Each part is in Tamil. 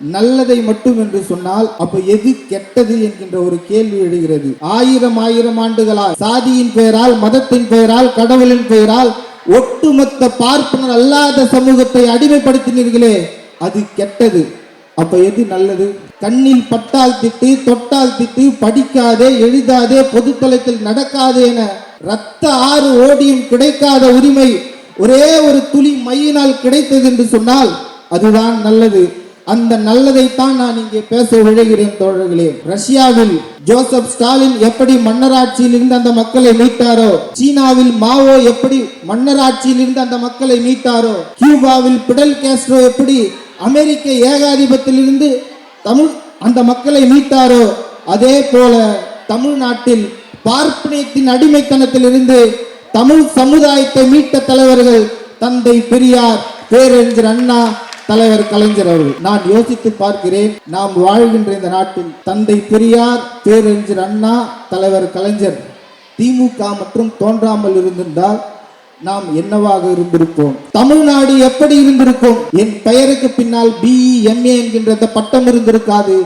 நல்லதை மட்டும் என்று சொன்னால் அப்ப எது கெட்டது என்கின்ற ஒரு கேள்வி எழுகிறது. ஆயிரம் ஆயிரம் ஆண்டுகளால் சாதியின் பெயரால் மதத்தின் பெயரால் கடவுளின் பெயரால் ஒட்டுமொத்த பார்ப்பனர் அல்லாத சமூகத்தை அடிமைப்படுத்தினீர்களே அது கெட்டது. அப்ப எது நல்லது? கண்ணில் பட்டால் திட்டு தொட்டால் திட்டு படிக்காதே எழுதாதே பொதுத்தளத்தில் நடக்காதே என ரத்த ஆறு ஓடியும் கிடைக்காத உரிமை ஒரே ஒரு துளி மையினால் கிடைத்தது என்று சொன்னால் அதுதான் நல்லது. அந்த நல்லதைத்தான் நான் இங்கே பேச விழைகிறேன் தோழர்களே. ரஷ்யாவில் ஜோசப் ஸ்டாலின் எப்படி மன்னராட்சியில் இருந்து அந்த மக்களை மீட்டாரோ சீனாவில் மாவோ எப்படி மன்னராட்சியில் இருந்து அந்த மக்களை மீட்டாரோ கியூபாவில் பிடல் கேஸ்ட்ரோ எப்படி அமெரிக்க ஏகாதிபத்திலிருந்து தமிழ் அந்த மக்களை மீட்டாரோ அதே போல தமிழ்நாட்டில் பார்ப்பனியத்தின் அடிமைத்தனத்திலிருந்து தமிழ் சமுதாயத்தை மீட்ட தலைவர்கள் தந்தை பெரியார் பேரறிஞர் அண்ணா தலைவர் கலைஞர் அவர்கள் நான் யோசித்து பார்க்கிறேன் நாம் வாழ்கின்ற இந்த நாட்டில் தந்தை பெரியார் பேரறிஞர் அண்ணா தலைவர் கலைஞர். திமுக மற்றும் தோன்றாமல் இருந்திருந்தால் நாம் என்னவாக இருந்திருப்போம்? தமிழ்நாடு எப்படி இருந்திருக்கும்? என் பெயருக்கு பின்னால் பிஇ எம்ஏ என்கின்ற பட்டம் இருந்திருக்காது.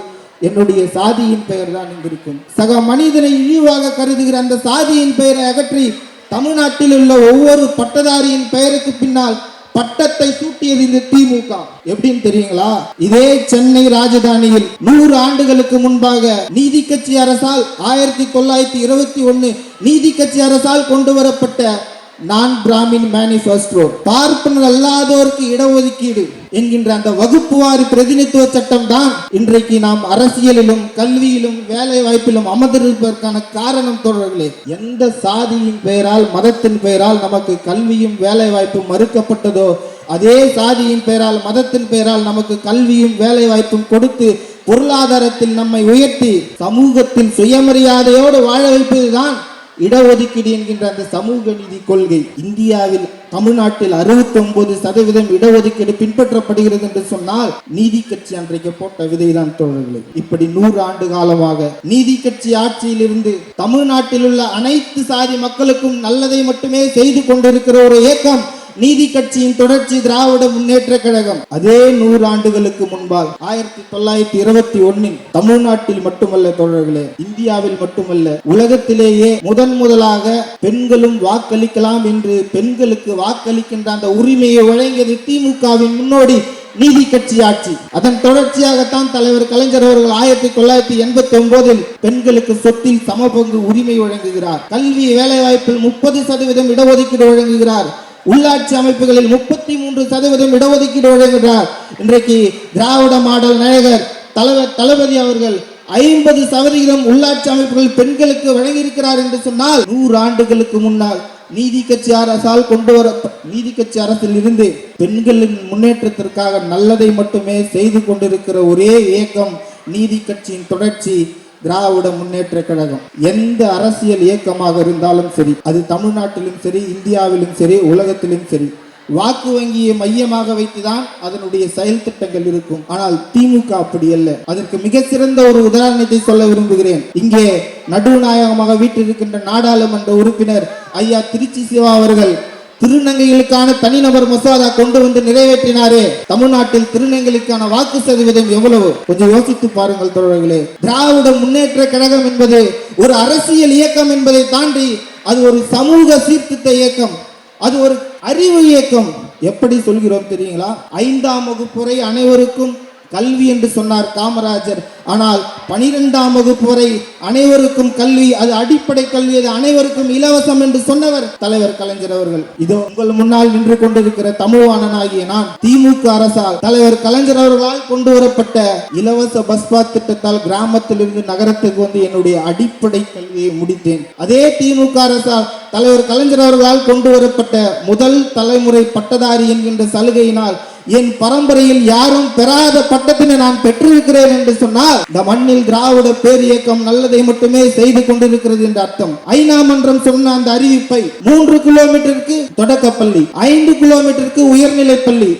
என்னுடைய சாதியின் பெயர் தான் இருந்திருக்கும். சக மனிதனை இழிவாக கருதுகிற அந்த சாதியின் பெயரை அகற்றி தமிழ்நாட்டில் உள்ள ஒவ்வொரு பட்டதாரியின் பெயருக்கு பின்னால் பட்டத்தை சூட்டியது இந்த திமுக. எப்படின்னு தெரியுங்களா? இதே சென்னை ராஜதானியில் நூறு ஆண்டுகளுக்கு முன்பாக நீதி கட்சி அரசால் ஆயிரத்தி தொள்ளாயிரத்தி இருபத்தி ஒன்னு நீதி கட்சி அரசால் கொண்டு வரப்பட்ட நான் பிராமின் மேனிஃபெஸ்டோ பார்ப்பனர் அல்லாதோருக்கு இடஒதுக்கீடு. என்கின்ற அந்த வகுப்புவாரி பிரதிநிதித்துவ சட்டம் தான் இன்றைக்கு நாம் அரசியலிலும் கல்வியிலும் வேலை வாய்ப்பிலும் அமர்ந்திருப்பதற்கான காரணம் தொடர்களே. எந்த சாதியின் பெயரால் மதத்தின் பெயரால் நமக்கு கல்வியும் வேலை வாய்ப்பும் மறுக்கப்பட்டதோ அதே சாதியின் பெயரால் மதத்தின் பெயரால் நமக்கு கல்வியும் வேலை வாய்ப்பும் கொடுத்து பொருளாதாரத்தில் நம்மை உயர்த்தி சமூகத்தில் சுயமரியாதையோடு வாழ வைப்பதுதான் இடஒதுக்கீடு என்கின்ற அந்த சமூக நீதி கொள்கை இந்தியாவில் தமிழ்நாட்டில் 69% சதவீதம் இடஒதுக்கீடு பின்பற்றப்படுகிறது என்று சொன்னால் நீதி கட்சி அன்றைக்கு போட்ட விதைதான் தோழர்களே. இப்படி நூறு ஆண்டு காலமாக நீதி கட்சி ஆட்சியில் இருந்து தமிழ்நாட்டில் உள்ள அனைத்து சாதி மக்களுக்கும் நல்லதை மட்டுமே செய்து கொண்டிருக்கிற ஒரு இயக்கம் நீதி கட்சியின் தொடர்ச்சி திராவிட முன்னேற்ற கழகம் அதே நூறு ஆண்டுகளுக்கு முன்பால் ஆயிரத்தி தொள்ளாயிரத்தி இருபத்தி ஒன்னில் தமிழ்நாட்டில் மட்டுமல்ல தோழர்களே இந்தியாவில் மட்டுமல்ல உலகத்திலேயே முதன் முதலாக பெண்களும் வாக்களிக்கலாம் என்று பெண்களுக்கு வாக்களிக்கின்ற அந்த உரிமையை வழங்கியது திமுகவின் முன்னோடி நீதி கட்சி ஆட்சி. அதன் தொடர்ச்சியாகத்தான் தலைவர் கலைஞர் அவர்கள் ஆயிரத்தி தொள்ளாயிரத்தி எண்பத்தி ஒன்பதில் பெண்களுக்கு சொத்தில் சமபங்கு உரிமை வழங்குகிறார். கல்வி வேலைவாய்ப்பில் முப்பது சதவீதம் இடஒதுக்கீடு வழங்குகிறார். உள்ளாட்சி அமைப்புகளில் முப்பத்தி மூன்று சதவீதம் இடஒதுக்கீடு வழங்குகிறார். இன்றைக்கு திராவிட மாடல் நாயகர் தலைவர் தளபதி அவர்கள் ஐம்பது சதவீதம் உள்ளாட்சி அமைப்புகள் பெண்களுக்கு வழங்கியிருக்கிறார் என்று சொன்னால் நூறு ஆண்டுகளுக்கு முன்னால் நீதி கட்சி அரசால் கொண்டு வர நீதி கட்சி அரசில் இருந்து பெண்களின் முன்னேற்றத்திற்காக நல்லதை மட்டுமே செய்து கொண்டிருக்கிற ஒரே இயக்கம் நீதி கட்சியின் தொடர்ச்சி. திராவிட முன்னேற்ற கழகம். எந்த அரசியல் இயக்கமாக இருந்தாலும் சரி அது தமிழ்நாட்டிலும் சரி இந்தியாவிலும் சரி உலகத்திலும் சரி வாக்கு வங்கியை மையமாக வைத்துதான் அதனுடைய செயல் திட்டங்கள் இருக்கும். ஆனால் திமுக அப்படி அல்ல. அதற்கு மிக சிறந்த ஒரு உதாரணத்தை சொல்ல விரும்புகிறேன். இங்கே நடுநாயகமாக வீட்டிருக்கின்ற நாடாளுமன்ற உறுப்பினர் ஐயா திருச்சி சிவா அவர்கள் திருநங்கைகளுக்கான தனிநபர் மசோதா கொண்டு வந்து நிறைவேற்றினாரே. தமிழ்நாட்டில் திருநங்கைகளுக்கான வாக்கு சதவீதம் எவ்வளவு? கொஞ்சம் யோசித்து பாருங்கள் தோழர்களே. திராவிட முன்னேற்ற கழகம் என்பது ஒரு அரசியல் இயக்கம் என்பதை தாண்டி அது ஒரு சமூக சீர்திருத்த இயக்கம். அது ஒரு அறிவு இயக்கம். எப்படி சொல்கிறோம் தெரியுங்களா? ஐந்தாம் வகுப்புரை அனைவருக்கும் கல்வி என்று சொன்னார் காமராஜர். ஆனால் பனிரெண்டாம் வகுப்பு வரை அனைவருக்கும் கல்வி அது அடிப்படை கல்வி அது அனைவருக்கும் இலவசம் என்று சொன்னவர் தலைவர் கலைஞர் அவர்கள். இதோ உங்கள் முன்னால் நின்று கொண்டிருக்கிற தமிழ்வாணனாகிய நான் திமுக அரசால் தலைவர் கலைஞர் அவர்களால் கொண்டு வரப்பட்ட இலவச பஸ் பாஸ் திட்டத்தால் கிராமத்திலிருந்து நகரத்துக்கு வந்து என்னுடைய அடிப்படை கல்வியை முடித்தேன். அதே திமுக அரசால் தலைவர் கலைஞர் அவர்களால் கொண்டு வரப்பட்ட முதல் தலைமுறை பட்டதாரி என்கின்ற சலுகையினால் என் பரம்பரையில் யாரும் பெறாத பட்டத்தினை நான் பெற்றிருக்கிறேன் என்று சொன்னால் என்றால் இந்த மண்ணில் திராவிட பேர் இயக்கம் நல்லதை மட்டுமே செய்து கொண்டிருக்கிறது என்று அர்த்தம். ஐநா மன்றம் சொன்ன அந்த அறிவிப்பை மூன்று கிலோமீட்டருக்கு தொடக்கப்பள்ளி ஐந்து கிலோமீட்டருக்கு உயர்நிலை பள்ளி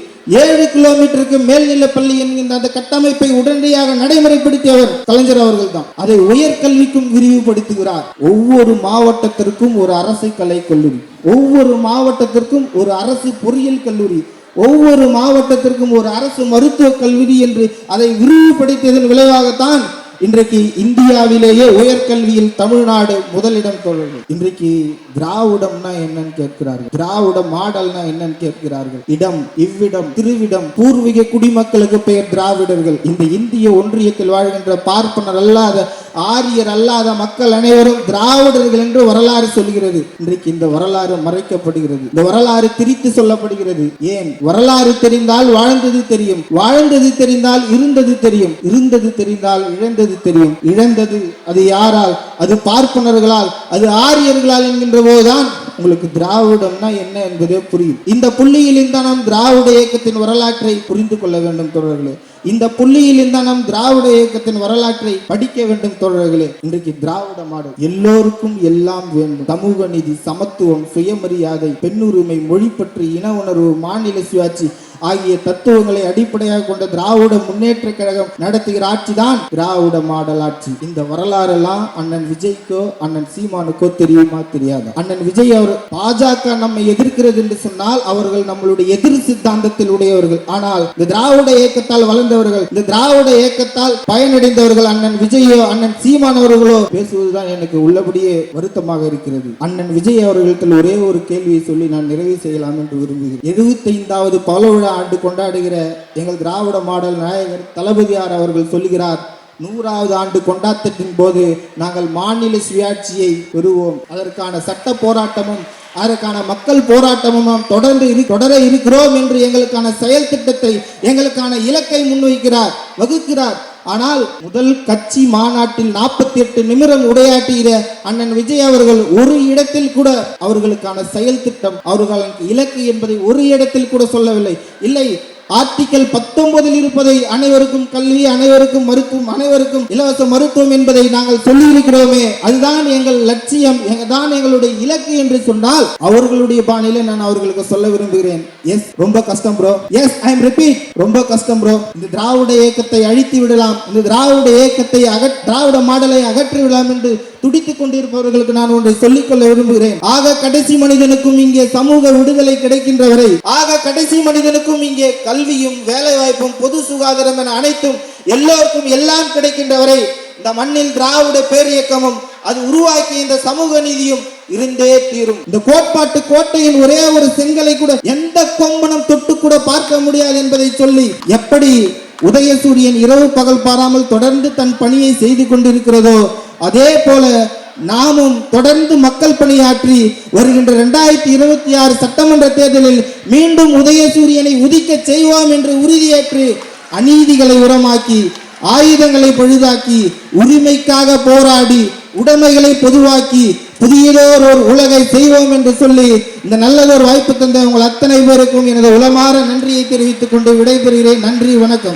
ஏழு கிலோமீட்டருக்கு மேல்நிலை பள்ளி என்கின்ற அந்த கட்டமைப்பை உடனடியாக நடைமுறைப்படுத்தியவர் கலைஞர் அவர்கள் தான் அதை உயர்கல்விக்கும் விரிவுபடுத்துகிறார். ஒவ்வொரு மாவட்டத்திற்கும் ஒரு அரசு கலை கல்லூரி ஒவ்வொரு மாவட்டத்திற்கும் ஒரு அரசு பொறியியல் கல்லூரி ஒவ்வொரு மாவட்டத்திற்கும் ஒரு அரசு மருத்துவக் கல்வி என்று அதை விரிவுபடுத்தியதன் விளைவாகத்தான் இன்றைக்கு இந்தியாவிலேயே உயர்கல்வியில் தமிழ்நாடு முதலிடம் தொடரும் இன்றைக்கு திராவிடம்னா என்னன்னு கேட்கிறார்கள். திராவிட மாடல்னா என்னன்னு கேட்கிறார்கள். இடம் இவ்விடம் திருவிடம் பூர்வீக குடிமக்களுக்கு பெயர் திராவிடர்கள். இந்த இந்திய ஒன்றியத்தில் வாழ்கின்ற பார்ப்பனர் அல்லாத ஆரியர் அல்லாத மக்கள் அனைவரும் திராவிடர்கள் என்று வரலாறு சொல்கிறது. இன்றைக்கு இந்த வரலாறு மறைக்கப்படுகிறது. இந்த வரலாறு திரித்து சொல்லப்படுகிறது. ஏன்? வரலாறு தெரிந்தால் வாழ்ந்தது தெரியும். வாழ்ந்தது தெரிந்தால் இருந்தது தெரியும். இருந்தது தெரிந்தால் இழந்தது தெரியும். இழந்தது அது யாரால்? அது பார்ப்பனர்களால். அது ஆரியர்களால் என்கின்ற போதுதான் உங்களுக்கு திராவிடம்னா என்ன என்பதே புரியும். இந்த புள்ளியில் இந்த நாம் திராவிட இயக்கத்தின் வரலாற்றை புரிந்து கொள்ள வேண்டும் தொடர்களே இந்த புள்ளியில் இந்த நாம் திராவிட இயக்கத்தின் வரலாற்றை படிக்க வேண்டும் தோழர்களே. இன்றைக்கு திராவிட மாடல். எல்லோருக்கும் எல்லாம் வேண்டும். சமூக நீதி சமத்துவம் சுயமரியாதை பெண்ணுரிமை மொழிப்பற்று இன உணர்வு மாநில சுயாட்சி ஆகிய தத்துவங்களை அடிப்படையாக கொண்ட திராவிட முன்னேற்ற கழகம் நடத்துகிற ஆட்சி தான் திராவிட மாடல் ஆட்சி. இந்த வரலாறெல்லாம் அண்ணன் விஜய்க்கோ அண்ணன் சீமானுக்கோ தெரியுமா தெரியாது? அண்ணன் விஜய் அவர் பாஜக நம்மை எதிர்க்கிறது என்று சொன்னால் அவர்கள் நம்மளுடைய எதிர் சித்தாந்தத்தில் உடையவர்கள். ஆனால் இந்த திராவிட இயக்கத்தால் வளர்ந்தவர்கள் இந்த திராவிட இயக்கத்தால் பயனடைந்தவர்கள் அண்ணன் விஜயோ அண்ணன் சீமான் அவர்களோ பேசுவதுதான் எனக்கு உள்ளபடியே வருத்தமாக இருக்கிறது. அண்ணன் விஜய் அவர்களிடத்தில் ஒரே ஒரு கேள்வியை சொல்லி நான் நிறைவு செய்யலாம் என்று விரும்புகிறேன். எழுபத்தைந்தாவது பல ஆண்டு கொண்டாடுகிற எங்கள் திராவிட மாடல் நாயகர் தளபதியார் அவர்கள் சொல்லுகிறார் நூறாவது ஆண்டு கொண்டாட்டத்தின் போது நாங்கள் மாநில சுயாட்சியை பெறுவோம். அதற்கான சட்ட போராட்டமும் அதற்கான மக்கள் போராட்டமும் நாம் தொடர்ந்து தொடர இருக்கிறோம் என்று எங்களுக்கான செயல் திட்டத்தை எங்களுக்கான இலக்கை முன்வைக்கிறார் வகுக்கிறார். ஆனால் முதல் கட்சி மாநாட்டில் நாற்பத்தி எட்டு நிமிடம் உரையாற்றுகிற அண்ணன் விஜய் அவர்கள் ஒரு இடத்தில் கூட அவர்களுக்கான செயல் திட்டம் அவர்களுக்கு இலக்கு என்பதை ஒரு இடத்தில் கூட சொல்லவில்லை. இல்லை ஆர்டிகல் பத்தொன்பதில் இருப்பதை அனைவருக்கும் கல்வி அனைவருக்கும் மருத்துவம் அனைவருக்கும் இலவச மருத்துவம் என்பதை நாங்கள் சொல்லியிருக்கிறோமே. அதுதான் எங்கள் லட்சியம் தான் எங்களுடைய இலக்கு என்று சொன்னால் அவர்களுடைய பாணியில நான் அவர்களுக்கு சொல்ல விரும்புகிறேன். எஸ் ரொம்ப கஷ்டம் bro yes I am repeat ரொம்ப கஷ்டம் ப்ரோ இந்த திராவிட இயக்கத்தை அழித்து விடலாம். இந்த திராவிட இயக்கத்தை அகற் திராவிட மாடலை அகற்றி விடலாம் என்று துடித்துக் கொண்டிருப்பவர்களுக்கு நான் ஒன்றை சொல்லிக்கொள்ள விரும்புகிறேன். ஆக கடைசி மனிதனுக்கும் இங்கே சமூக விடுதலை கிடைக்கின்ற வரை ஆக கடைசி மனிதனுக்கும் இங்கே கல்வி கல்வியும் வேலை வாய்ப்பும் பொது சுகாதாரம் என அனைத்தும் எல்லோருக்கும் எல்லாம் கிடைக்கின்ற வரை இந்த மண்ணில் திராவிட பேரியக்கமும் அது உருவாக்கிய இந்த சமூக நீதியும் இருந்தே தீரும். இந்த கோட்பாட்டு கோட்டையின் ஒரே ஒரு செங்கலை கூட எந்த கொம்பனம் தொட்டு கூட பார்க்க முடியாது என்பதை சொல்லி எப்படி உதயசூரியன் இரவு பகல் பாராமல் தொடர்ந்து தன் பணியை செய்து கொண்டிருக்கிறதோ அதே போல நாமும் தொடர்ந்து மக்கள் பணியாற்றி வருகின்ற இரண்டாயிரத்தி இருபத்தி ஆறு சட்டமன்ற தேர்தலில் மீண்டும் உதயசூரியனை உதிக்க செய்வோம் என்று உறுதியேற்று அநீதிகளை உரமாக்கி ஆயுதங்களை பழுதாக்கி உரிமைக்காக போராடி உடைமைகளை பொதுவாக்கி புதியதோர் ஒரு உலகை செய்வோம் என்று சொல்லி இந்த நல்லதொரு வாய்ப்பு தந்த உங்கள் அத்தனை பேருக்கும் எனது உளமாற நன்றியை தெரிவித்துக் கொண்டு விடைபெறுகிறேன். நன்றி வணக்கம்.